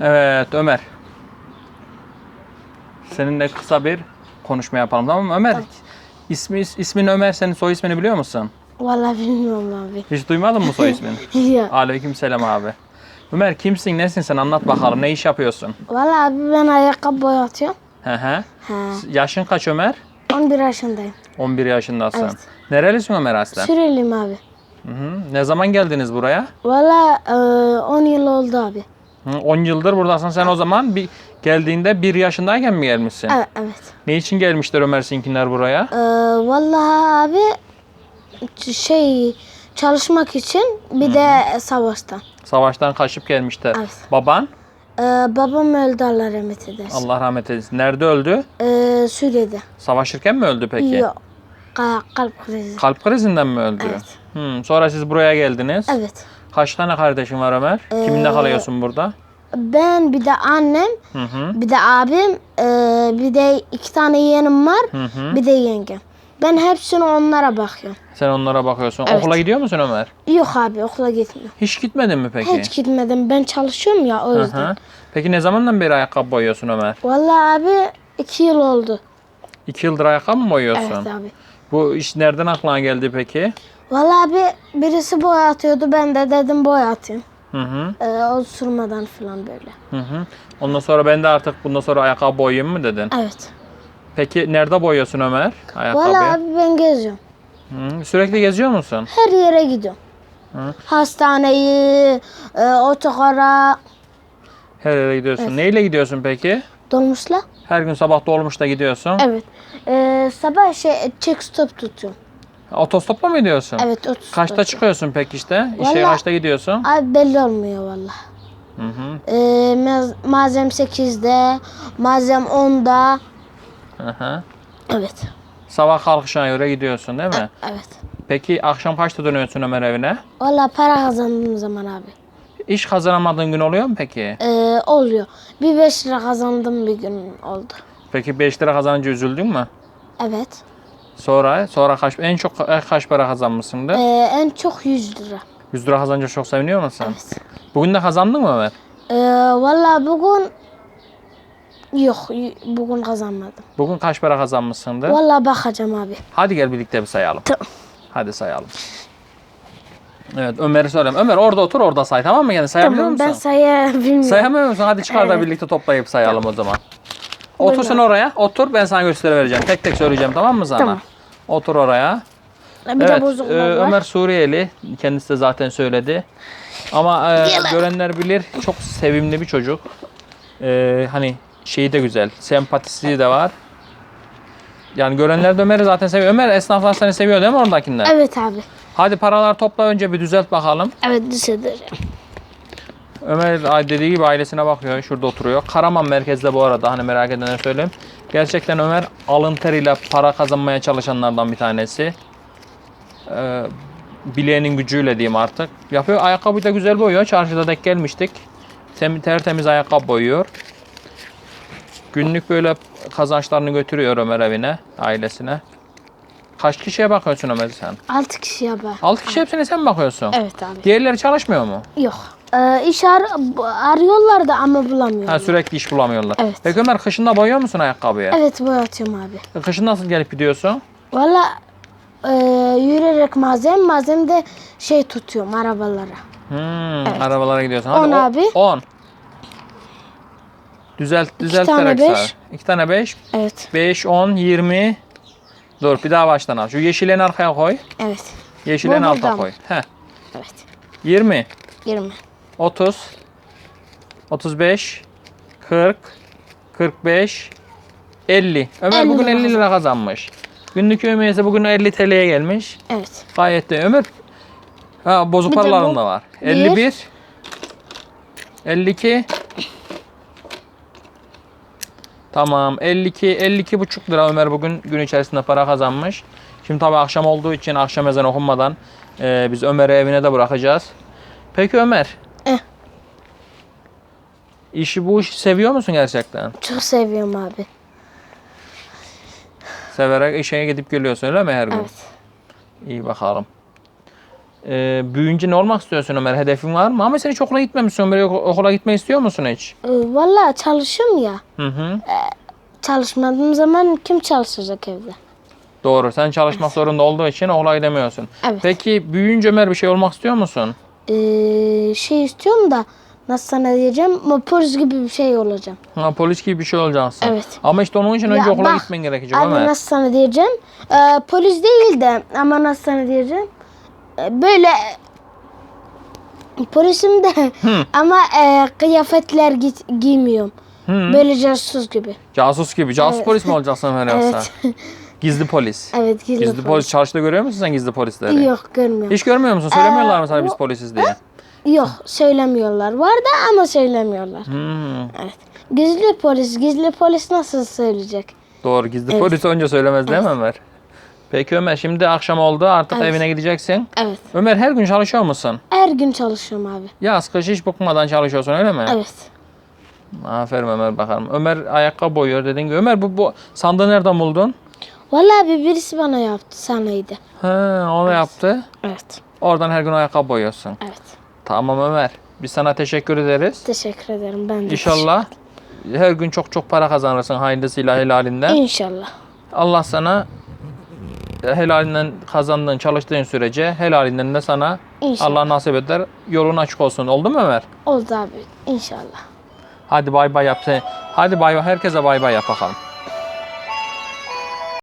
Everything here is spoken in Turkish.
Evet Ömer. Seninle kısa bir konuşma yapalım tamam mı? Ömer ismi, ismin Ömer senin soy ismini biliyor musun? Vallahi bilmiyorum abi. Hiç duymadın mı soy ismini? Yok. Aleyküm selam abi. Ömer kimsin nesin sen anlat bakalım ne iş yapıyorsun? Vallahi abi ben ayakkabı boyatıyorum. Hı hı. Yaşın kaç Ömer? 11 yaşındayım. 11 yaşındasın. Evet. Nerelisin Ömer aslen? Süreliyim abi. Hı hı. Ne zaman geldiniz buraya? Vallahi e, 10 yıl oldu abi. Hı, 10 yıldır buradasın sen o zaman bir geldiğinde 1 yaşındayken mi gelmişsin? Evet. evet. Ne için gelmişler Ömer Sinkinler buraya? E, vallahi abi şey çalışmak için bir de savaştan. Savaştan kaçıp gelmişler. Evet. Baban E, babam öldü Allah rahmet eylesin. Allah rahmet eylesin. Nerede öldü? E, Suriye'de. Savaşırken mi öldü peki? Yok. Ka- kalp krizi. Kalp krizinden mi öldü? Evet. Hmm, sonra siz buraya geldiniz. Evet. Kaç tane kardeşin var Ömer? Kiminle Ee, kalıyorsun burada? Ben bir de annem, Hı hı. bir de abim, e, bir de iki tane yeğenim var, Hı hı. bir de yengem. Ben hepsini onlara bakıyorum. Sen onlara bakıyorsun. Evet. Okula gidiyor musun Ömer? Yok abi okula gitmiyorum. Hiç gitmedin mi peki? Hiç gitmedim. Ben çalışıyorum ya o Hı yüzden. hı. Peki ne zamandan beri ayakkabı boyuyorsun Ömer? Vallahi abi iki yıl oldu. İki yıldır ayakkabı mı boyuyorsun? Evet abi. Bu iş nereden aklına geldi peki? Vallahi abi birisi boya atıyordu. Ben de dedim boya atayım. Hı hı. Ee, o sürmeden falan böyle. Hı hı. Ondan sonra ben de artık bundan sonra ayakkabı boyayayım mı dedin? Evet. Peki nerede boyuyorsun Ömer ayakkabıyı? Vallahi abi ben geziyorum. Hı, Sürekli geziyor musun? Her yere gidiyorum. Hı. Hastaneyi, e, otogara, Her yere gidiyorsun. Neyle gidiyorsun peki? dolmuşla. Her gün sabah dolmuşta gidiyorsun. Evet. Ee, sabah şey çek stop tutuyorum. Otostopla mı gidiyorsun? Evet 30 Kaçta çıkıyorsun peki işte? İşe Vallahi- kaçta gidiyorsun? Abi belli olmuyor valla. Hı hı. Ee, maz- malzem 8'de, malzem 10'da. Hı hı. Evet. Sabah kalkışına göre gidiyorsun değil mi? Evet. Peki akşam kaçta dönüyorsun Ömer evine? Valla para kazandığım zaman abi. İş kazanamadığın gün oluyor mu peki? Ee, oluyor. Bir 5 lira kazandım bir gün oldu. Peki 5 lira kazanınca üzüldün mü? Evet. Sonra sonra kaç en çok kaç para kazanmışsındır? Ee, en çok 100 lira. 100 lira kazanınca çok seviniyor musun? Evet. Bugün de kazandın mı Ömer? Ee, valla bugün yok bugün kazanmadım. Bugün kaç para kazanmışsındır? Valla bakacağım abi. Hadi gel birlikte bir sayalım. Tamam. Hadi sayalım. Evet Ömer'i söyleyeyim. Ömer orada otur orada say tamam mı? Yani sayabiliyor Tamam ben musun? sayabiliyorum. Sayamıyor musun? Hadi çıkar da Evet. birlikte toplayıp sayalım o zaman. Otur sen oraya. Otur ben sana göstereceğim. Tek tek söyleyeceğim tamam mı sana? Tamam. Otur oraya. bir evet. de e, var. Ömer Suriyeli. Kendisi de zaten söyledi. Ama e, görenler bilir çok sevimli bir çocuk. E, hani şeyi de güzel. Sempatisi de var. Yani görenler de Ömer'i zaten seviyor. Ömer esnaflar seni seviyor değil mi oradakiler? Evet abi. Hadi paralar topla önce bir düzelt bakalım. Evet lisede. Ömer dediği gibi ailesine bakıyor. Şurada oturuyor. Karaman merkezde bu arada hani merak edenlere söyleyeyim. Gerçekten Ömer alın teriyle para kazanmaya çalışanlardan bir tanesi. Ee, bileğinin gücüyle diyeyim artık. Yapıyor. Ayakkabıyı da güzel boyuyor. Çarşıda denk gelmiştik. Tem, tertemiz ayakkabı boyuyor. Günlük böyle kazançlarını götürüyor Ömer evine, ailesine. Kaç kişiye bakıyorsun Ömer sen? 6 kişi yapar. 6 kişi hepsine sen mi bakıyorsun? Evet abi. Diğerleri çalışmıyor mu? Yok. Ee, iş ar- arıyorlar da ama bulamıyorlar. Ha, sürekli iş bulamıyorlar. Evet. Peki Ömer kışında boyuyor musun ayakkabıyı? Evet boyatıyorum abi. Kışın nasıl gelip gidiyorsun? Valla e, yürüyerek malzeme malzeme de şey tutuyorum arabalara. Hmm, arabalara gidiyorsun. Hadi On o- abi. 10. Düzelt, düzelt tane direkt beş. sağa. İki tane 5. Evet. 5, 10, 20. Dur bir daha baştan al. Şu yeşilini arkaya koy. Evet. Yeşilini Bu alta buradan. koy. Heh. Evet. 20, 20. 30, 35, 40, 45, 50. Ömer 50 bugün lira 50 lira kazanmış. Günlük ömeyesi bugün 50 TL'ye gelmiş. Evet. Gayet de Ömer. Ha bozuk paraların da var. bir. 51 52 Tamam 52 52 buçuk lira Ömer bugün gün içerisinde para kazanmış. Şimdi tabii akşam olduğu için akşam ezan okunmadan e, biz Ömer'i evine de bırakacağız. Peki Ömer. İşi bu işi seviyor musun gerçekten? Çok seviyorum abi. Severek işe gidip geliyorsun öyle mi her gün? Evet. İyi bakalım. Ee, büyüyünce ne olmak istiyorsun Ömer? Hedefin var mı? Ama sen hiç okula gitmemişsin Ömer. Ok- Okula gitmeyi istiyor musun hiç? Ee, Valla çalışıyorum ya. Hı hı. Çalışmadığım zaman kim çalışacak evde? Doğru. Sen çalışmak zorunda olduğu için okula gidemiyorsun. Evet. Peki büyüyünce Ömer bir şey olmak istiyor musun? Ee, şey istiyorum da nasıl sana diyeceğim? Ama Polis gibi bir şey olacağım. Ha, polis gibi bir şey olacaksın. Evet. Ama işte onun için önce Ya okula bak, gitmen gerekecek Ömer. nasıl sana diyeceğim? Ee, polis değil de ama nasıl sana diyeceğim? Ee, böyle polisim de ama e, kıyafetler gi- giymiyorum. Hı. Böyle casus gibi. Casus gibi. Casus Evet. polis mi olacaksın yoksa? Evet. Gizli polis. evet gizli, Gizli polis. Çarşıda görüyor musun sen gizli polisleri? Yok görmüyorum. Hiç görmüyor musun? Söylemiyorlar mı sana Ee, biz polisiz diye? Yok söylemiyorlar. Var da ama söylemiyorlar. Hmm. Evet. Gizli polis, gizli polis nasıl söyleyecek? Doğru. Gizli Evet. polis önce söylemez değil mi Ömer? Peki Ömer şimdi akşam oldu artık Evet. evine gideceksin. Evet. Ömer her gün çalışıyor musun? Her gün çalışıyorum abi. Yaz kış hiç bıkmadan çalışıyorsun öyle mi? Evet. Aferin Ömer bakalım. Ömer ayakkabı boyuyor dediğin gibi. Ömer bu, bu sandığı nereden buldun? Vallahi abi birisi bana yaptı sanaydı. He, onu yaptı. Evet. Oradan her gün ayakkabı boyuyorsun. Evet. Tamam Ömer. Biz sana teşekkür ederiz. Teşekkür ederim ben de. İnşallah her gün çok çok para kazanırsın hayırlısıyla helalinden. İnşallah. Allah sana helalinden kazandığın, çalıştığın sürece helalinden de sana İnşallah. Allah nasip eder. Yolun açık olsun. Oldu mu Ömer? Oldu abi. İnşallah. Hadi bay bay yap. Hadi bay bay. Herkese bay bay yap bakalım.